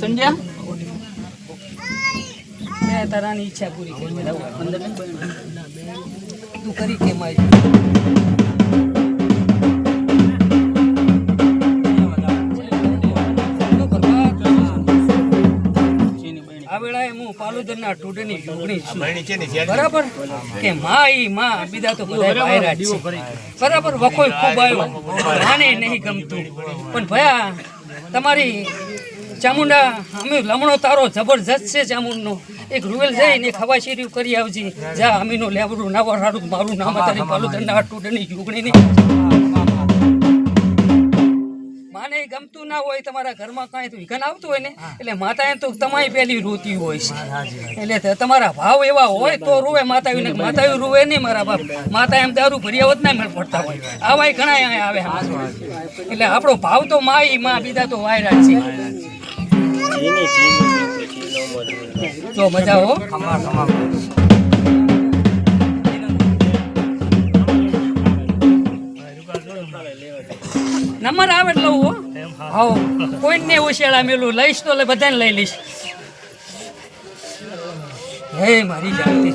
સમજ્યા? મેં તારાની ઈચ્છા પૂરી કરી તું કરી કે મારી આ વેળાએ હું પાલુદરના ટોડની જોગણી છું. બરાબર? કે મા ઈ મા બીજા તો બધા બાયરા છે. બરાબર? વખોય ખૂબ આવ્યો. આને નહીં ગમતું. પણ ભયા તમારી ચામુંડા અમે લમણો તારો જબરજસ્ત છે ચામુંડનો. એક રૂવેલ જઈને ખવાશીરી કરી આવજી. જા અમીનું લેવડું નાવા હારું મારું નામ તારી પાલુદરના ટોડની જોગણી ગમતું ના હોય તમારા ઘરમાં કાંઈ તો વિઘન આવતું હોય ને એટલે માતાએ તો તમારી પેલી રોતી હોય છે. એટલે તમારા ભાવ એવા હોય તો રોવે માતાવી ને માતાવી રોવે નહીં મારા બાપ. માતા એમ દારૂ ભર્યા વત ના મેળ પડતા હોય. આવાય ઘણા આવે એટલે આપણો ભાવ તો માયમાં બીજા તો વાયરા છે. જો મજા હો. નંબર આવે એટલે લઉં હો. હાઉ કોઈને ઉશેળા મેલું. લઈશ તો બધાને લઈ લઈશ. હે મારી જાતિ?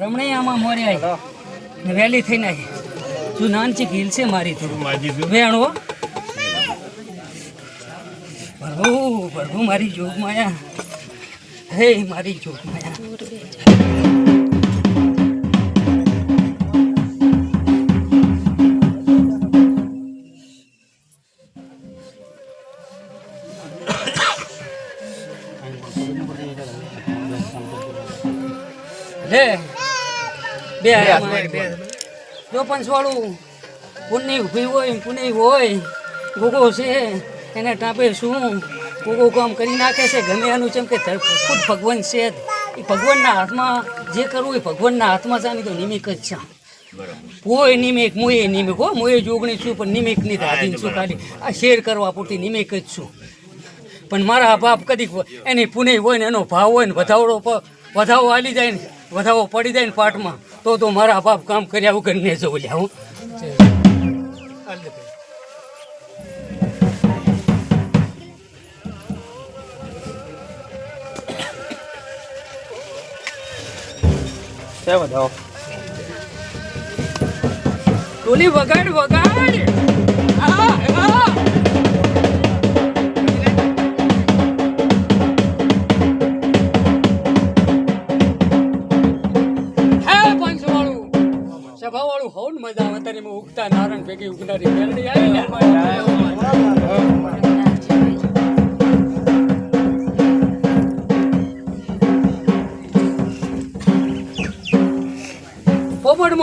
રમણી આમાં મોર્યા વહેલી થઈને આવી જો નાનચી ઘીલ છે મારી તો. વેણો પ્રભુ પ્રભુ મારી જોગ માયા હે મારી જોગ માયા લે બે જો પંચવાળું પુણ્ય ઊભી હોય પુણ્ય હોય ગોગો છે એને ટાંપે શું? ગોગો કામ કરી નાખે છે. ગમે એનું જેમ કે ખુદ ભગવાન છે જ. એ ભગવાનના હાથમાં જે કરવું એ ભગવાનના હાથમાં છે. તો નિમિક જ છે. કોઈ નિમિક મુએ નિમિક હો મુએ જોગણી છું, પણ નિમિકની આધીન છું ખાલી. આ શેર કરવા પૂરતી નિમિક જ છું. પણ મારા બાપ કદીક એની પુણે હોય ને એનો ભાવ હોય ને વધાવડો વધાવો આલી જાય ને, વધાવો પડી જાય ને પાટમાં, તો તો મારા બાપ કામ કર્યા વગર ને જવું લ્યા હું. ટોલી વગાડ વગાડ! હા, હા. હે પંચવાળું! સભાવાળું હોવ ને મજા આવે માં ઉગતા નારણ ભેગી ઉગનારી મેલડી આવી ને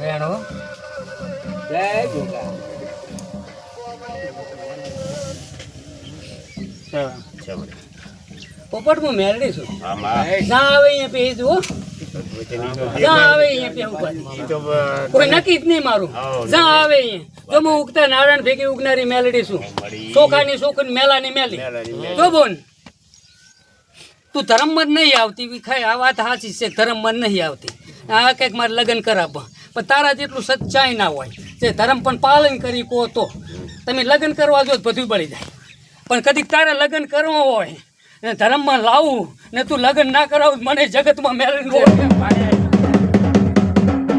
વેણો. પોપટમાં મેલડી છું. ના આવે અહીંયા પે જુઓ ના આવે અહીંયા પે ઉપર. કોઈ નક્કી જ નહીં મારું. જા આવે અહીંયા. જો હું ઉગતા નારાયણ ભેગી ઉગનારી મેલડી છું. ચોખાની છોકરી મેલાની મેલી. જો બોન. તું ધર્મમાં નહીં આવતી વિખાય આ વાત સાચી છે, ધર્મમાં નહીં આવતી. આ કંઈક મારે લગ્ન કરાવવા. પણ તારા જેટલું સચ્ચાઈ ના હોય, જે ધર્મ પણ પાલન કરી કહો તો, તમે લગ્ન કરવા જો બધું બળી જાય. પણ કદીક તારે લગ્ન કરવા હોય, ને ધર્મમાં લાવું, ને તું લગ્ન ના કરાવું મને જગતમાં મેળવી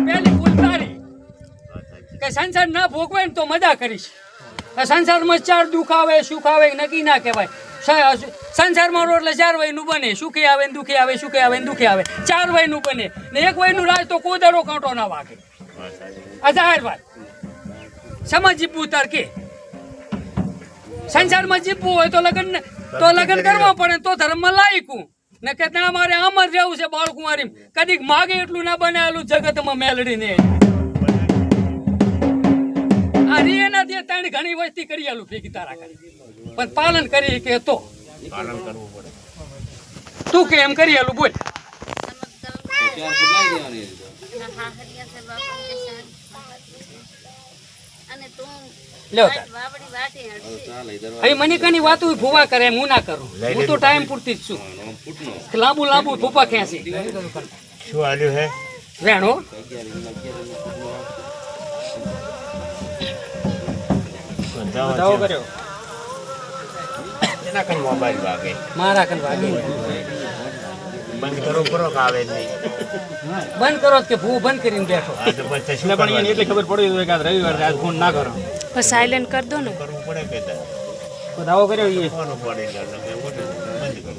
પહેલી ભૂલ તારી કે સંસાર ના ભોગવાય ને તો મજા કરીશ. સંસારમાં ચાર દુઃખ આવે, સુખ આવે નક્કી ના કહેવાય. સંસારમાં એટલે ચાર વયનું બને. સુખી આવે ને દુઃખી આવે સુખી આવે ને દુઃખી આવે. ચાર વયનું બને. ને એક વયનું રાજ તો કોદરો કાંટો ના વાગે. આ જાહેર વાત. સમજી તાર કે? સંસારમાં જીવવું હોય તો લગ્ન તો લગ્ન કરવા પડે તો ધર્મમાં લાયકું. ને કે ત્યાં મારે આમ જ રહેવું છે બાળકુમારી કદીક માગે એટલું ના બનેલું જગતમાં મેલડીને. આ રીએના જે ત્રણ ઘણી વસ્તી કરી આલું ભેગી તારા કરી પણ પાલન કરી કે તો? પાલન કરવું પડે. તું કે એમ કરી આલું બોલ. મનિકાની વાત લ્યો તાર. વાવડી વાટી હડશે અહીં મને કની વાતું ભૂવા કરે એમ હું ના કરું. હું તો ટાઈમ પૂરતી જ છું. લાંબુ લાંબુ ફૂફા ખેંચી શું આવ્યું હે? વેણો. કર્યો. એના કઈ મોબાઈલ વાગે? મારા કન વાગે બંધ કરો કરો કાવે નહીં? બંધ કરો કે ભૂ બંધ કરીને બેઠો. એટલે પણ એને એટલે ખબર પડી કે આજ રવિવાર છે, આજ ફોન ના કરો. બસ સાયલેન્ટ કર દો ને. કરવું પડે કે તો દાવો કર્યો એ ફોન પડે બધું કરો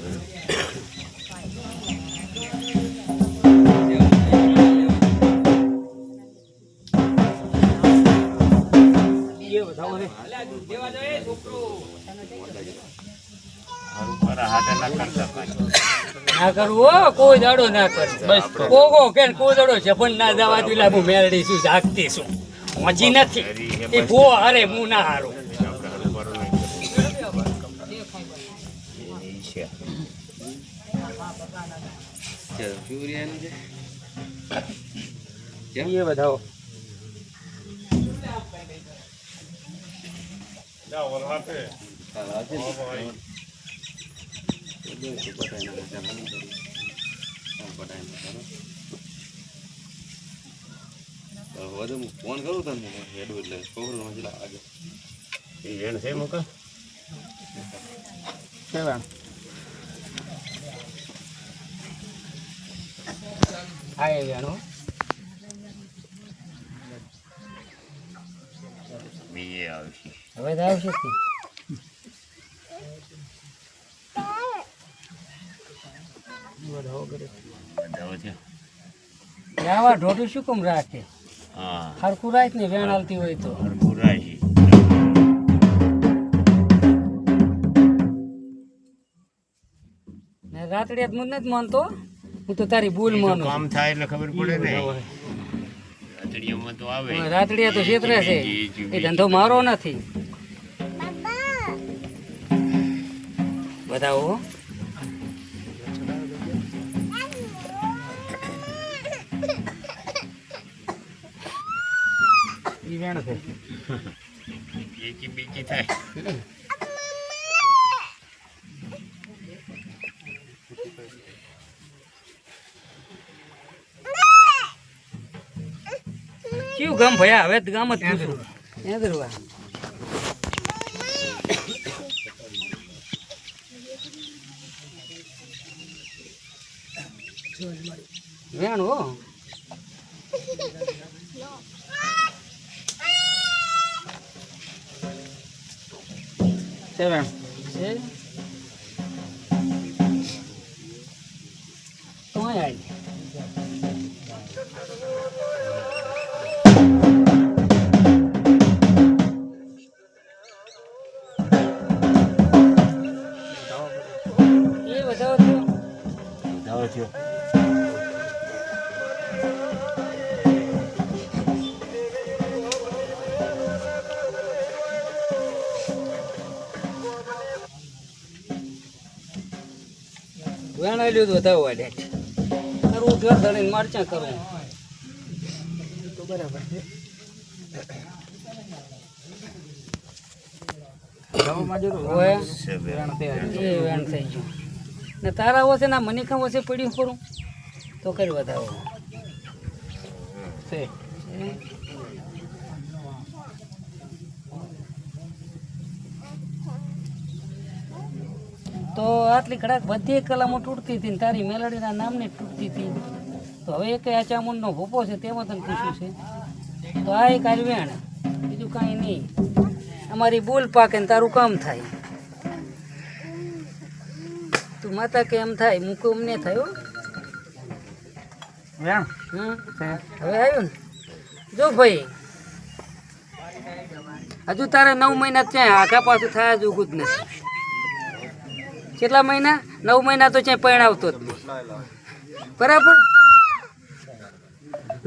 દેવા જોઈએ હાથે ના ના કરવું હો કોઈ દાડો ના કર. બસ કોગો કે કોઈ દાડો જપન ના જવા દિલા હું મેળડી છું જાગતી છું. મોજી નથી. એ ભૂ હારે હું ના હારું. કરવું એ બધાઓ ફોન કરું તને હેડું એટલે છોકરો હજી લાગે એ હેડ છે મોકા કેવા હા એ વેણો બીજે આવશે હવે આવશે જ ને. બધાઓ છે? એ ઢોઢું શું કેમ રાખે? હા. હરખું રાખ ને વેણ હાલતી હોય તો. હરખું રાખી. ને રાતડિયા હું નથી માનતો હું તો તારી ભૂલ માનું. કામ થાય એટલે ખબર પડે ને. તો આવે. રાતડિયા તો છેતરે છે. એ ધંધો મારો નથી. બતાવો. ઈ વેણ છે. એકી બીકી થાય. કયું ગામ ભયા? હવે ગામ જ પૂછું. એદરવા વેણ હો. સેવન છે તો આવી વેણ આલ્યું વધારે વાડે કરવું ઘર ધણીને મારચા કરવું તો બરાબર છે ઓય. છે બે. એ વેણ થઈ ગયું. ને તારા વસે ના મને વસે પડ્યું ખરું? તો કરી બતાવો તો આટલી કડાક બધી કલમો તૂટતી હતી તારી મેલડીના નામની તૂટતી હતી. તો હવે એક આ ચામુંડનો ભૂપો છે તેમાં તને પૂછ્યું છે. તો આ એક વેણ બીજું કાંઈ નહીં. અમારી બોલ પાકે ને તારું કામ થાય. તું માતા કે એમ થાય મૂકો અમને થયો હવે આવ્યું ને? જો ભાઈ. હજુ તારે નવ મહિના ત્યાં આખા પાછું થાય જ ઉગું જ નથી. કેટલા મહિના? નવ મહિના તો ત્યાં પરણાવતો બરાબર?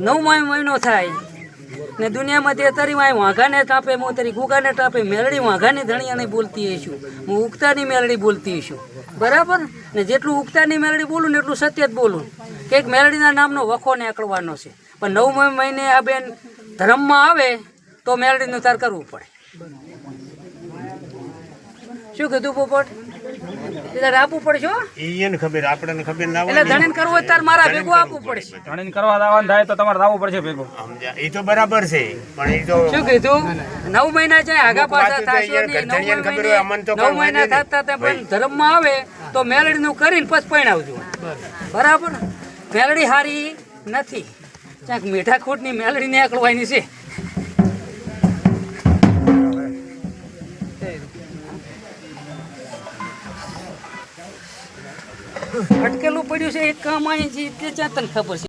નવ મહિનો થાય. ને દુનિયામાં તે તારી વાંય વાઘાને ટાપે હું તારી ગુગાને ટાપે મેલડી વાઘાની ધણિયાને બોલતી હશું હું ઉગતાની મેલડી બોલતી હશું બરાબર? ને જેટલું ઉગતાની મેલડી બોલું ને એટલું સત્ય જ બોલું. કે એક મેલડીના નામનો વખો નીકળવાનો છે. પણ નવ મહિને આ બેન ધર્મમાં આવે, તો મેલડીનું તાર કરવું પડે. શું કીધું પોપટ? એ આપવું પડશે હો. એને ખબર આપણને ખબર ના એટલે ધણીન કરવું હોય ત્યારે મારા ભેગું આપવું પડશે. ધણીન કરવા દાવાનું થાય તો તમારે આવવું પડશે ભેગું. એ તો બરાબર છે પણ એ તો શું કીધું? નવ મહિના છે આગા પાછા તો નહીં. ખબર હોય, અમને તો મહિને- નવ મહિના થાતા પણ ધર્મમાં આવે તો મેલડીનું કરીને પછી પરણાવજો. બરાબર મેલડી હારી નથી. ક્યાંક મીઠા ખૂટની મેલડી નીકળવાની છે. અટકેલું પડ્યું છે એક કામ અહીં છે ત્યાં તને ખબર છે.